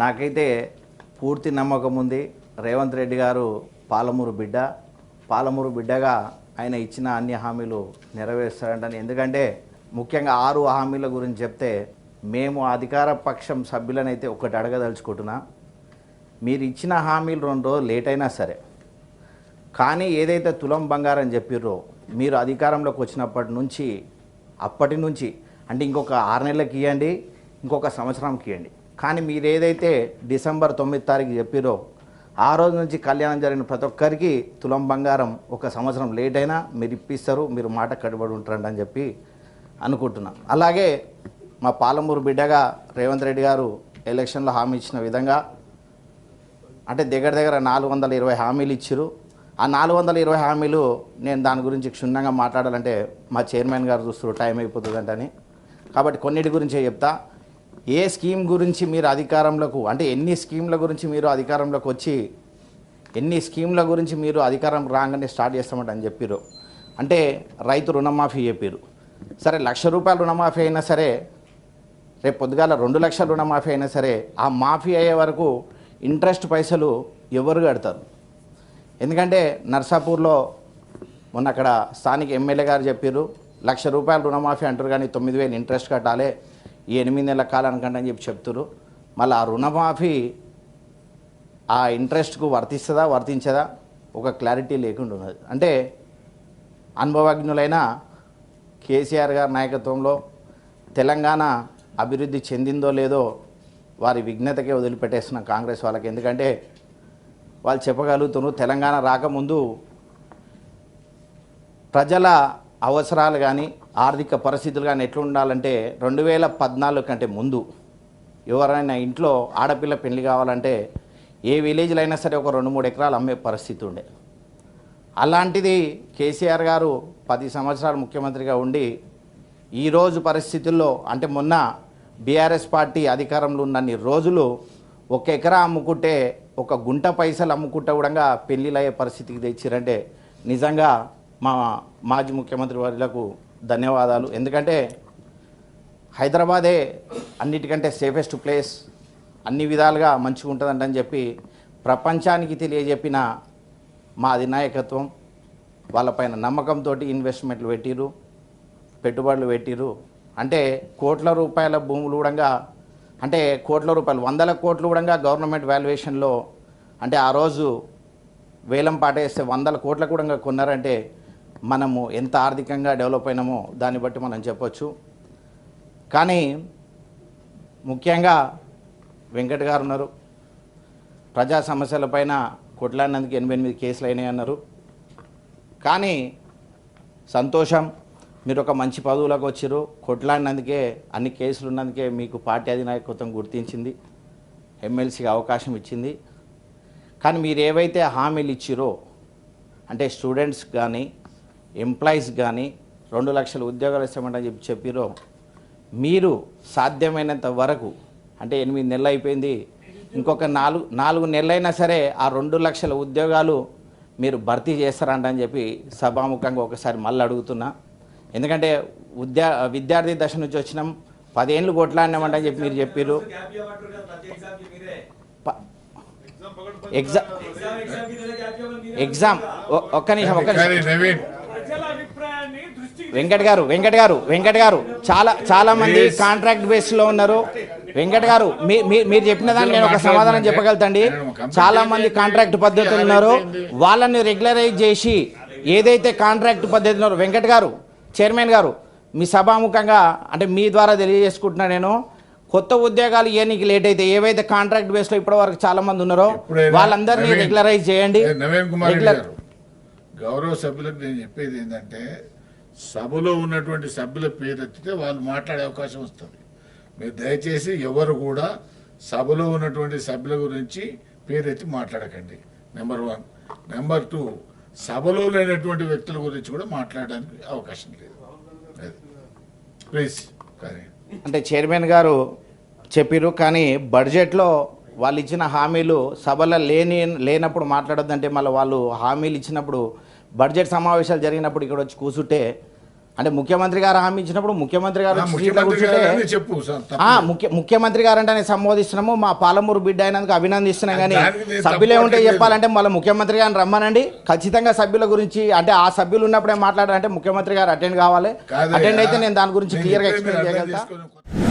నాకైతే పూర్తి నమ్మకం ఉంది. రేవంత్ రెడ్డి గారు పాలమూరు బిడ్డ. పాలమూరు బిడ్డగా ఆయన ఇచ్చిన అన్ని హామీలు నెరవేరుస్తారంటని. ఎందుకంటే ముఖ్యంగా ఆరు హామీల గురించి చెప్తే మేము అధికార పక్షం సభ్యులనైతే ఒకటి అడగదలుచుకుంటున్నా. మీరు ఇచ్చిన హామీలు రెండు రోజులు లేట్ అయినా సరే. కానీ ఏదైతే తులం బంగారం చెప్పిర్రో మీరు అధికారంలోకి వచ్చినప్పటి నుంచి అప్పటి నుంచి అంటే ఇంకొక ఆరు నెలలకి ఇవ్వండి ఇంకొక సంవత్సరంకి ఇవ్వండి కానీ మీరు ఏదైతే డిసెంబర్ తొమ్మిది తారీఖు చెప్పిరో ఆ రోజు నుంచి కళ్యాణం జరిగిన ప్రతి ఒక్కరికి తులం బంగారం ఒక సంవత్సరం లేట్ అయినా మీరు ఇప్పిస్తారు మీరు మాట కట్టుబడి ఉంటారండి అని చెప్పి అనుకుంటున్నాను అలాగే మా పాలమూరు బిడ్డగా రేవంత్ రెడ్డి గారు ఎలక్షన్లో హామీ ఇచ్చిన విధంగా అంటే దగ్గర దగ్గర నాలుగు వందల ఇరవై హామీలు ఇచ్చారు ఆ నాలుగు వందల ఇరవై హామీలు నేను దాని గురించి క్షుణ్ణంగా మాట్లాడాలంటే మా చైర్మన్ గారు చూస్తారు టైం అయిపోతుందంటని. కాబట్టి కొన్నిటి గురించే చెప్తా. ఏ స్కీమ్ గురించి మీరు అధికారంలోకి అంటే ఎన్ని స్కీమ్ల గురించి మీరు అధికారంలోకి వచ్చి ఎన్ని స్కీమ్ల గురించి మీరు అధికారం రాగానే స్టార్ట్ చేస్తామంట అని చెప్పారు అంటే రైతు రుణమాఫీ చెప్పారు సరే లక్ష రూపాయల రుణమాఫీ అయినా సరే రేపు పొద్దుగాల రెండు లక్షల రుణమాఫీ అయినా సరే ఆ మాఫీ అయ్యే వరకు ఇంట్రెస్ట్ పైసలు ఎవరు కడతారు? ఎందుకంటే నర్సాపూర్లో మొన్న అక్కడ స్థానిక ఎమ్మెల్యే గారు చెప్పారు లక్ష రూపాయలు రుణమాఫీ అంటారు కానీ తొమ్మిది వేలు ఇంట్రెస్ట్ కట్టాలి ఈ ఎనిమిది నెలల కాలానికంటే అని చెప్పి చెప్తారు మళ్ళీ ఆ రుణమాఫీ ఆ ఇంట్రెస్ట్కు వర్తిస్తుందా వర్తించదా? ఒక క్లారిటీ లేకుండా ఉన్నది. అంటే అనుభవజ్ఞులైన కేసీఆర్ గారి నాయకత్వంలో తెలంగాణ అభివృద్ధి చెందిందో లేదో వారి విఘ్నతకే వదిలిపెట్టేస్తున్న కాంగ్రెస్ వాళ్ళకి. ఎందుకంటే వాళ్ళు చెప్పగలుగుతున్నారు తెలంగాణ రాకముందు ప్రజల అవసరాలు కానీ ఆర్థిక పరిస్థితులు కానీ ఎట్లా ఉండాలంటే రెండు వేల పద్నాలుగు కంటే ముందు ఎవరైనా ఇంట్లో ఆడపిల్ల పెళ్ళి కావాలంటే ఏ విలేజ్లో అయినా సరే ఒక రెండు మూడు ఎకరాలు అమ్మే పరిస్థితి ఉండే. అలాంటిది కేసీఆర్ గారు పది సంవత్సరాలు ముఖ్యమంత్రిగా ఉండి ఈరోజు పరిస్థితుల్లో అంటే మొన్న బీఆర్ఎస్ పార్టీ అధికారంలో ఉన్నన్ని రోజులు ఒక ఎకరా అమ్ముకుంటే ఒక గుంట పైసలు అమ్ముకుంటే కూడా పెళ్ళిళ్ళు అయ్యే పరిస్థితికి తెచ్చిరంటే నిజంగా మా మాజీ ముఖ్యమంత్రి వారిలకు ధన్యవాదాలు. ఎందుకంటే హైదరాబాదే అన్నిటికంటే సేఫెస్ట్ ప్లేస్ అన్ని విధాలుగా మంచిగా ఉంటుందంటని చెప్పి ప్రపంచానికి తెలియజెప్పిన మా అధినాయకత్వం వాళ్ళపైన నమ్మకంతో ఇన్వెస్ట్మెంట్లు పెట్టిరు పెట్టుబడులు పెట్టిరు అంటే కోట్ల రూపాయల భూములు కూడా అంటే కోట్ల రూపాయలు వందల కోట్లు కూడా గవర్నమెంట్ వాల్యుయేషన్లో అంటే ఆ రోజు వేలం పాటేస్తే వందల కోట్ల కూడా కొన్నారంటే మనము ఎంత ఆర్థికంగా డెవలప్ అయినామో దాన్ని బట్టి మనం చెప్పొచ్చు. కానీ ముఖ్యంగా వెంకట్ గారు ఉన్నారు. ప్రజా సమస్యలపైన కొట్లాడినందుకు ఎనభై ఎనిమిది కేసులు అయినాయి అన్నారు కానీ సంతోషం మీరు ఒక మంచి పదవులకు వచ్చారు కొట్లాడినందుకే అన్ని కేసులు ఉన్నందుకే మీకు పార్టీ అధినాయకత్వం గుర్తించింది ఎమ్మెల్సీకి అవకాశం ఇచ్చింది. కానీ మీరు ఏవైతే హామీలు ఇచ్చిరో అంటే స్టూడెంట్స్ కానీ ఎంప్లాయీస్ కానీ రెండు లక్షల ఉద్యోగాలు ఇస్తామంటని చెప్పి చెప్పిరో మీరు సాధ్యమైనంత వరకు అంటే ఎనిమిది నెలలు అయిపోయింది ఇంకొక నాలుగు నాలుగు నెలలైనా సరే ఆ రెండు లక్షల ఉద్యోగాలు మీరు భర్తీ చేస్తారంట అని చెప్పి సభాముఖంగా ఒకసారి మళ్ళీ అడుగుతున్నా. ఎందుకంటే ఉద్యా విద్యార్థి దశ నుంచి వచ్చినాం పదేళ్ళు కొట్లాడినామంటని చెప్పి మీరు చెప్పారు ప- ఎగ్జామ్ ఎగ్జామ్ ఒక్క నిమిషం ఒక్క నిమిషం. వెంకట్ గారు వెంకట్ గారు వెంకట్ గారు. చాలా చాలా మంది కాంట్రాక్ట్ బేస్లో ఉన్నారు. వెంకట్ గారు మీ- మీ- మీరు చెప్పిన దాన్ని నేను ఒక సమాధానం చెప్పగలుగుతండి. చాలా మంది కాంట్రాక్ట్ పద్ధతులు ఉన్నారు. వాళ్ళని రెగ్యులరైజ్ చేసి ఏదైతే కాంట్రాక్ట్ పద్ధతి ఉన్నారో వెంకట్ గారు చైర్మన్ గారు మీ సభాముఖంగా అంటే మీ ద్వారా తెలియజేసుకుంటున్నా నేను. కొత్త ఉద్యోగాలు ఇవన్నీకి లేట్ అయితే ఏవైతే కాంట్రాక్ట్ బేస్లో ఇప్పటి వరకు చాలా మంది ఉన్నారో వాళ్ళందరినీ రెగ్యులరైజ్ చేయండి. గౌరవ సభ్యులకు నేను చెప్పేది ఏంటంటే సభలో ఉన్నటువంటి సభ్యుల పేరు ఎత్తితే వాళ్ళు మాట్లాడే అవకాశం వస్తుంది. మీరు దయచేసి ఎవరు కూడా సభలో ఉన్నటువంటి సభ్యుల గురించి పేరెత్తి మాట్లాడకండి. నెంబర్ వన్ నెంబర్ టూ సభలో లేనటువంటి వ్యక్తుల గురించి కూడా మాట్లాడడానికి అవకాశం లేదు. ప్లీజ్ కానీ అంటే చైర్మన్ గారు చెప్పారు కానీ బడ్జెట్లో వాళ్ళు ఇచ్చిన హామీలు సభలో లేని లేనప్పుడు మాట్లాడొద్దంటే మళ్ళీ వాళ్ళు హామీలు ఇచ్చినప్పుడు బడ్జెట్ సమావేశాలు జరిగినప్పుడు ఇక్కడ వచ్చి కూర్చుంటే అంటే ముఖ్యమంత్రి గారు హామీ ఇచ్చినప్పుడు ముఖ్యమంత్రి గారు చెప్పు ముఖ్య ముఖ్యమంత్రి గారు అంటే నేను సంబోధిస్తున్నాము మా పాలమూరు బిడ్డ అయినందుకు అభినందిస్తున్నాం కానీ సభ్యులే ఉంటే. చెప్పాలంటే మళ్ళీ ముఖ్యమంత్రి గారిని రమ్మనండి ఖచ్చితంగా సభ్యుల గురించి అంటే ఆ సభ్యులు ఉన్నప్పుడే మాట్లాడాలంటే ముఖ్యమంత్రి గారు అటెండ్ కావాలి. అటెండ్ అయితే నేను దాని గురించి క్లియర్గా ఎక్స్ప్లెయిన్ అర్థం చేయగలుగుతా చేసుకోండి.